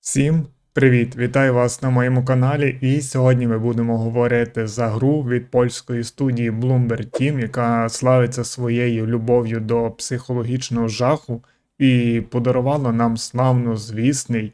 Всім привіт! Вітаю вас на моєму каналі. І сьогодні ми будемо говорити за гру від польської студії Bloomberg Team, яка славиться своєю любов'ю до психологічного жаху і подарувала нам славно звісний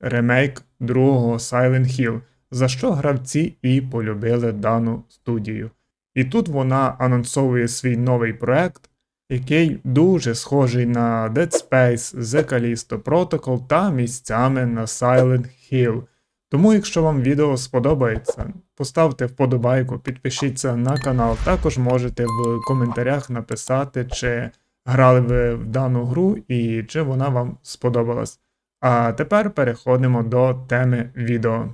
ремейк другого Silent Hill, за що гравці і полюбили дану студію. І тут вона анонсовує свій новий проект, який дуже схожий на Dead Space, The Callisto Protocol та місцями на Silent Hill. Тому, якщо вам відео сподобається, поставте вподобайку, підпишіться на канал. Також можете в коментарях написати, чи грали ви в дану гру і чи вона вам сподобалась. А тепер переходимо до теми відео.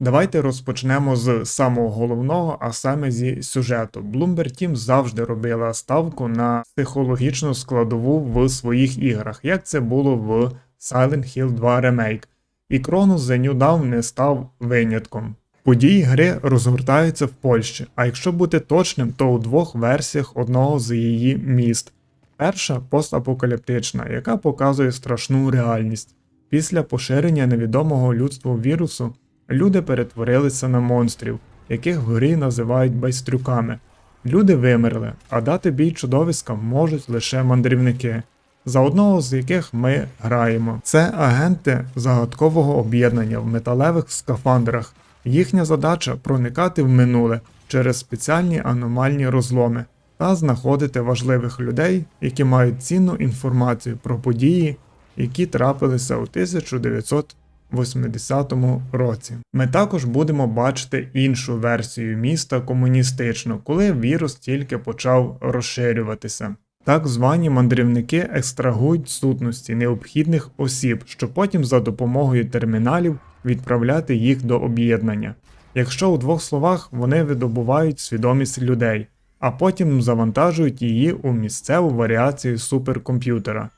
Давайте розпочнемо з самого головного, а саме зі сюжету. Bloomberg Team завжди робила ставку на психологічну складову в своїх іграх, як це було в Silent Hill 2 Remake. І Cronus The New Dawn не став винятком. Події гри розгортаються в Польщі, а якщо бути точним, то у двох версіях одного з її міст. Перша постапокаліптична, яка показує страшну реальність. Після поширення невідомого людству вірусу люди перетворилися на монстрів, яких в грі називають байстрюками. Люди вимерли, а дати бій чудовиськам можуть лише мандрівники, за одного з яких ми граємо. Це агенти загадкового об'єднання в металевих скафандрах. Їхня задача проникати в минуле через спеціальні аномальні розломи та знаходити важливих людей, які мають цінну інформацію про події, які трапилися у 1980 році. Ми також будемо бачити іншу версію міста комуністичну, коли вірус тільки почав розширюватися. Так звані мандрівники екстрагують сутності необхідних осіб, щоб потім за допомогою терміналів відправляти їх до об'єднання. Якщо у двох словах вони видобувають свідомість людей, а потім завантажують її у місцеву варіацію суперкомп'ютера.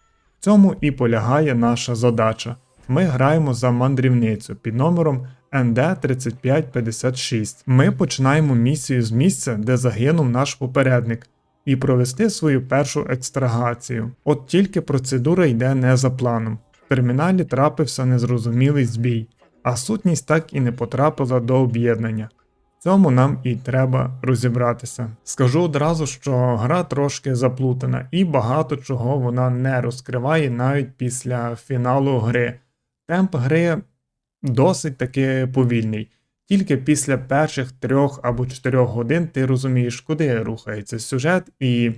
В цьому і полягає наша задача. Ми граємо за мандрівницю під номером ND3556. Ми починаємо місію з місця, де загинув наш попередник, і провести свою першу екстрагацію. От тільки процедура йде не за планом. В терміналі трапився незрозумілий збій, а сутність так і не потрапила до об'єднання. Цьому нам і треба розібратися. Скажу одразу, що гра трошки заплутана, і багато чого вона не розкриває навіть після фіналу гри. Темп гри досить таки повільний. Тільки після перших трьох або чотирьох годин ти розумієш, куди рухається сюжет і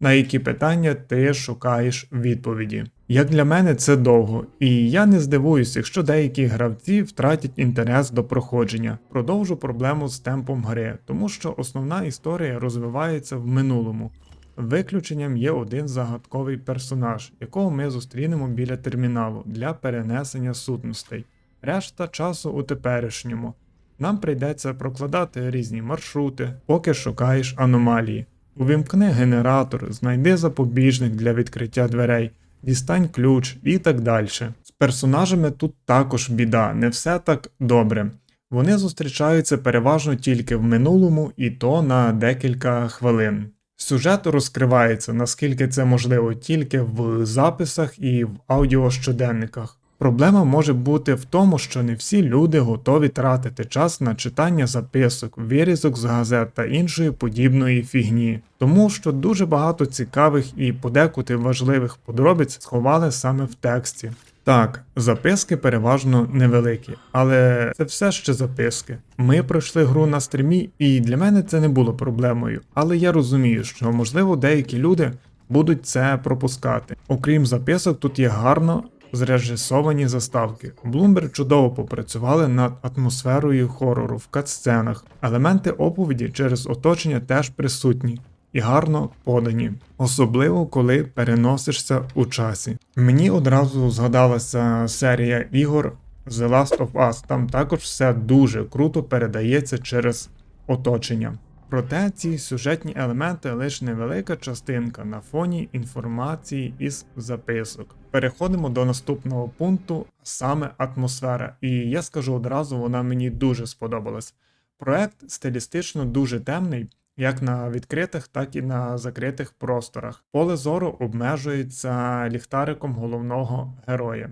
на які питання ти шукаєш відповіді. Як для мене це довго, і я не здивуюся, якщо деякі гравці втратять інтерес до проходження. Продовжу проблему з темпом гри, тому що основна історія розвивається в минулому. Виключенням є один загадковий персонаж, якого ми зустрінемо біля терміналу для перенесення сутностей. Решта часу у теперішньому. Нам прийдеться прокладати різні маршрути, поки шукаєш аномалії. Увімкни генератор, знайди запобіжник для відкриття дверей, дістань ключ і так далі. З персонажами тут також біда, не все так добре. Вони зустрічаються переважно тільки в минулому і то на декілька хвилин. Сюжет розкривається, наскільки це можливо, тільки в записах і в аудіощоденниках. Проблема може бути в тому, що не всі люди готові тратити час на читання записок, вирізок з газет та іншої подібної фігні, тому що дуже багато цікавих і подекуди важливих подробиць сховали саме в тексті. Так, записки переважно невеликі, але це все ще записки. Ми пройшли гру на стрімі, і для мене це не було проблемою, але я розумію, що можливо деякі люди будуть це пропускати. Окрім записок, тут є гарно зрежисовані заставки. Bloomberg чудово попрацювали над атмосферою хорору в катсценах. Елементи оповіді через оточення теж присутні. І гарно подані, особливо коли переносишся у часі. Мені одразу згадалася серія ігор The Last of Us. Там також все дуже круто передається через оточення. Проте ці сюжетні елементи лише невелика частинка на фоні інформації із записок. Переходимо до наступного пункту, саме атмосфера. І я скажу одразу, вона мені дуже сподобалась. Проект стилістично дуже темний, як на відкритих, так і на закритих просторах. Поле зору обмежується ліхтариком головного героя.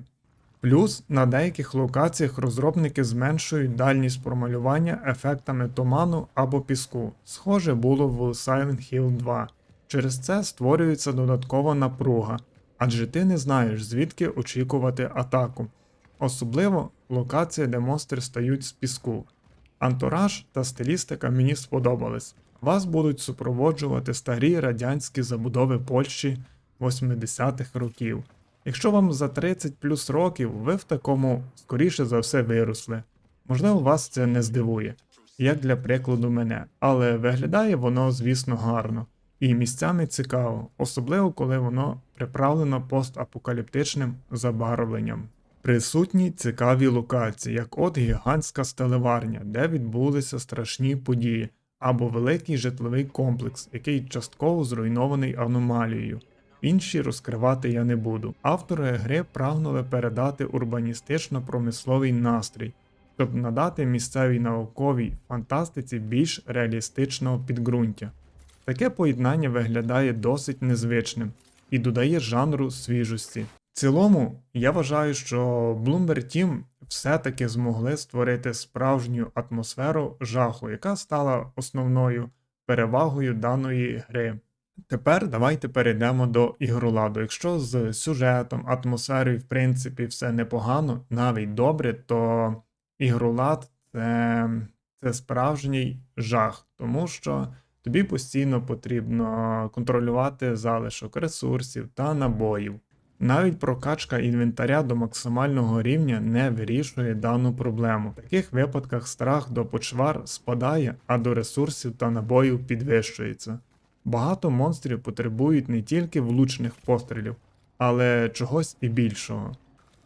Плюс на деяких локаціях розробники зменшують дальність промалювання ефектами туману або піску. Схоже було в Silent Hill 2. Через це створюється додаткова напруга, адже ти не знаєш, звідки очікувати атаку. Особливо локації, де монстри стають з піску. Антураж та стилістика мені сподобались. Вас будуть супроводжувати старі радянські забудови Польщі 80-х років. Якщо вам за 30 плюс років, ви в такому, скоріше за все, виросли. Можливо, вас це не здивує, як для прикладу мене, але виглядає воно, звісно, гарно і місцями цікаво, особливо коли воно приправлено постапокаліптичним забарвленням. Присутні цікаві локації, як от гігантська стелеварня, де відбулися страшні події, або великий житловий комплекс, який частково зруйнований аномалією. Інші розкривати я не буду. Автори гри прагнули передати урбаністично-промисловий настрій, щоб надати місцевій науковій фантастиці більш реалістичного підґрунтя. Таке поєднання виглядає досить незвичним і додає жанру свіжості. В цілому, я вважаю, що Bloomberg Team все-таки змогли створити справжню атмосферу жаху, яка стала основною перевагою даної гри. Тепер давайте перейдемо до ігроладу. Якщо з сюжетом, атмосферою, в принципі, все непогано, навіть добре, то ігролад це, це справжній жах, тому що тобі постійно потрібно контролювати залишок ресурсів та набоїв. Навіть прокачка інвентаря до максимального рівня не вирішує дану проблему. В таких випадках страх до почвар спадає, а до ресурсів та набоїв підвищується. Багато монстрів потребують не тільки влучних пострілів, але чогось і більшого.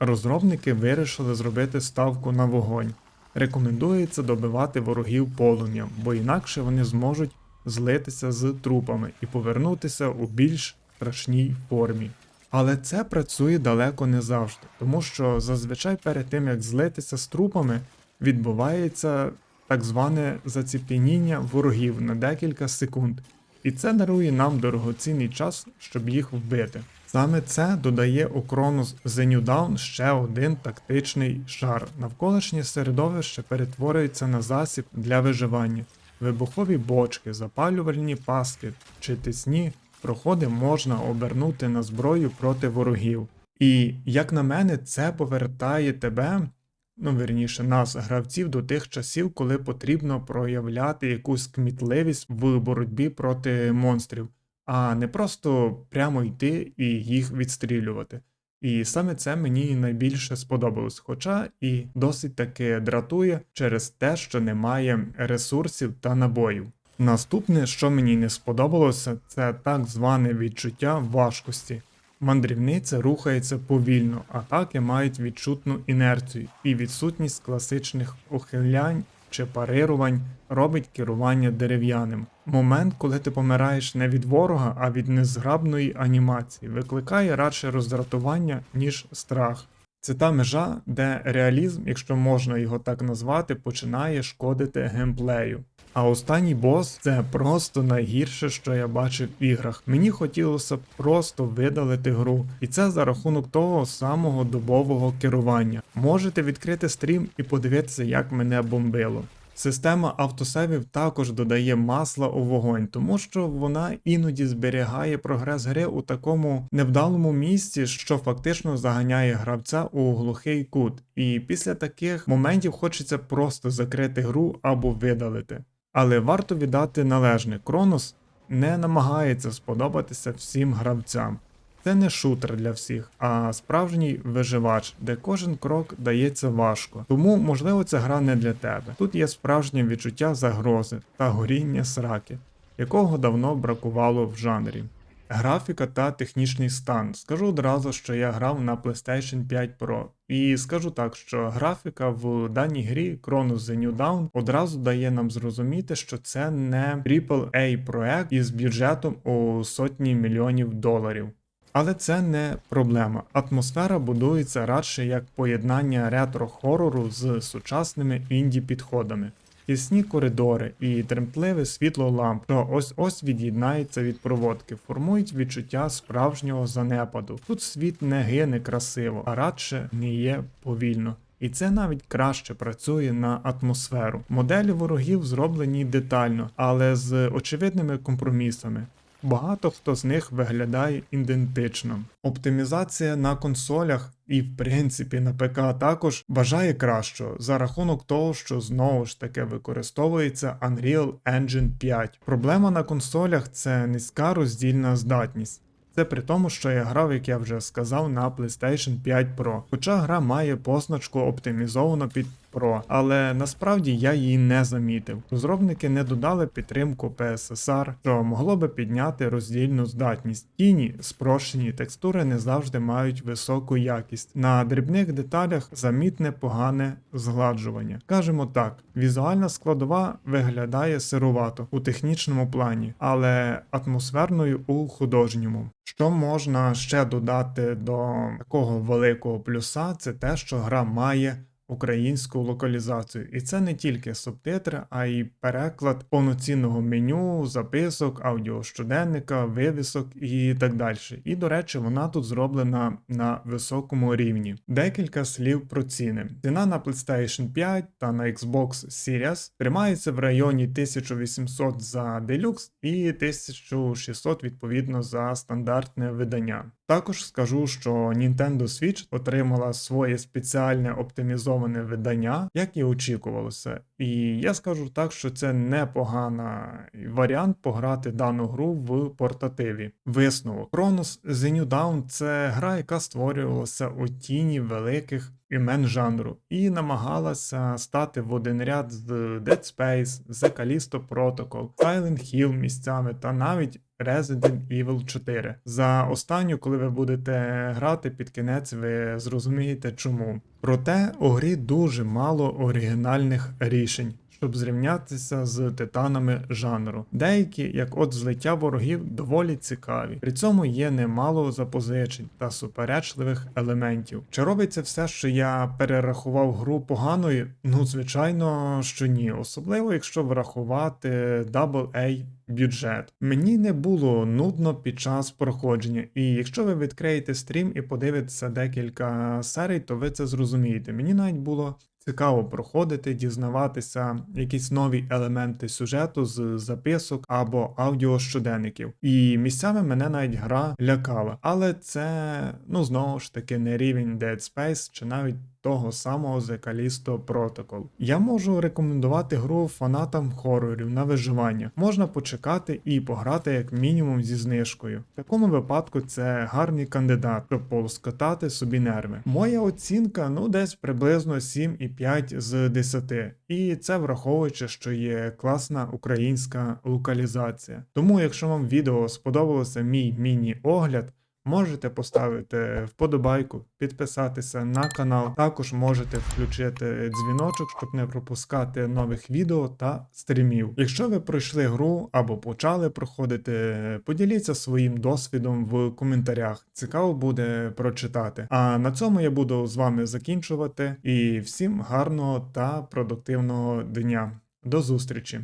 Розробники вирішили зробити ставку на вогонь. Рекомендується добивати ворогів полум'ям, бо інакше вони зможуть злитися з трупами і повернутися у більш страшній формі. Але це працює далеко не завжди, тому що зазвичай перед тим як злитися з трупами, відбувається так зване заціпеніння ворогів на декілька секунд, і це дарує нам дорогоцінний час, щоб їх вбити. Саме це додає у Кронос The New Dawn ще один тактичний шар. Навколишнє середовище перетворюється на засіб для виживання. Вибухові бочки, запалювальні паски чи тисні проходи можна обернути на зброю проти ворогів. І, як на мене, це повертає тебе, ну верніше, нас, гравців, до тих часів, коли потрібно проявляти якусь кмітливість в боротьбі проти монстрів, а не просто прямо йти і їх відстрілювати. І саме це мені найбільше сподобалось, хоча і досить таки дратує через те, що немає ресурсів та набоїв. Наступне, що мені не сподобалося, це так зване відчуття важкості. Мандрівниця рухається повільно, атаки мають відчутну інерцію, і відсутність класичних ухилянь чи парирувань робить керування дерев'яним. Момент, коли ти помираєш не від ворога, а від незграбної анімації, викликає радше роздратування, ніж страх. Це та межа, де реалізм, якщо можна його так назвати, починає шкодити геймплею. А останній бос це просто найгірше, що я бачив в іграх. Мені хотілося просто видалити гру, і це за рахунок того самого добового керування. Можете відкрити стрім і подивитися, як мене бомбило. Система автосевів також додає масла у вогонь, тому що вона іноді зберігає прогрес гри у такому невдалому місці, що фактично заганяє гравця у глухий кут. І після таких моментів хочеться просто закрити гру або видалити. Але варто віддати належне, Кронос не намагається сподобатися всім гравцям. Це не шутер для всіх, а справжній виживач, де кожен крок дається важко. Тому, можливо, ця гра не для тебе. Тут є справжнє відчуття загрози та горіння сраки, якого давно бракувало в жанрі. Графіка та технічний стан. Скажу одразу, що я грав на PlayStation 5 Pro. І скажу так, що графіка в даній грі Chronos The New Dawn одразу дає нам зрозуміти, що це не AAA проект із бюджетом у сотні мільйонів доларів. Але це не проблема. Атмосфера будується радше як поєднання ретро-хорору з сучасними інді підходами. Тісні коридори і тремтливе світло ламп, що ось ось від'єднається від проводки, формують відчуття справжнього занепаду. Тут світ не гине красиво, а радше не є повільно. І це навіть краще працює на атмосферу. Моделі ворогів зроблені детально, але з очевидними компромісами. Багато хто з них виглядає ідентично. Оптимізація на консолях і, в принципі, на ПК також бажає кращого за рахунок того, що знову ж таки використовується Unreal Engine 5. Проблема на консолях це низька роздільна здатність. Це при тому, що я грав, як я вже сказав, на PlayStation 5 Pro. Хоча гра має позначку оптимізовано під Pro, але насправді я її не замітив. Розробники не додали підтримку PSSR, що могло би підняти роздільну здатність. Тіні, спрощені текстури не завжди мають високу якість. На дрібних деталях замітне погане згладжування. Кажемо так, візуальна складова виглядає сирувато у технічному плані, але атмосферною у художньому. Що можна ще додати до такого великого плюса, це те, що гра має українську локалізацію. І це не тільки субтитри, а й переклад повноцінного меню, записок, аудіощоденника, вивісок і так далі. І, до речі, вона тут зроблена на високому рівні. Декілька слів про ціни. Ціна на PlayStation 5 та на Xbox Series тримається в районі 1800 за Deluxe і 1600 відповідно за стандартне видання. Також скажу, що Nintendo Switch отримала своє спеціальне оптимізоване видання, як і очікувалося. І я скажу так, що це непоганий варіант пограти дану гру в портативі. Висновок Chronos The New Dawn – це гра, яка створювалася у тіні великих імен жанру і намагалася стати в один ряд з Dead Space, The Callisto Protocol, Silent Hill місцями та навіть Resident Evil 4. За останню, коли ви будете грати під кінець, ви зрозумієте чому. Проте у грі дуже мало оригінальних рішень. Щоб зрівнятися з титанами жанру. Деякі, як от злиття ворогів, доволі цікаві. При цьому є немало запозичень та суперечливих елементів. Чи робиться все, що я перерахував гру поганою? Ну, звичайно, що ні, особливо якщо врахувати AA бюджет. Мені не було нудно під час проходження, і якщо ви відкриєте стрім і подивитеся декілька серій, то ви це зрозумієте. Мені навіть було цікаво проходити, дізнаватися якісь нові елементи сюжету з записок або аудіо щоденників. І місцями мене навіть гра лякала. Але це, ну знову ж таки, не рівень Dead Space чи навіть того самого The Callisto Protocol. Я можу рекомендувати гру фанатам хорорів на виживання. Можна почекати і пограти як мінімум зі знижкою. В такому випадку це гарний кандидат, щоб полоскотати собі нерви. Моя оцінка ну десь приблизно 7,5 з 10. І це враховуючи, що є класна українська локалізація. Тому, якщо вам відео сподобалося мій міні-огляд, Можете поставити вподобайку, підписатися на канал. Також можете включити дзвіночок, щоб не пропускати нових відео та стрімів. Якщо ви пройшли гру або почали проходити, поділіться своїм досвідом в коментарях. Цікаво буде прочитати. А на цьому я буду з вами закінчувати. І всім гарного та продуктивного дня. До зустрічі!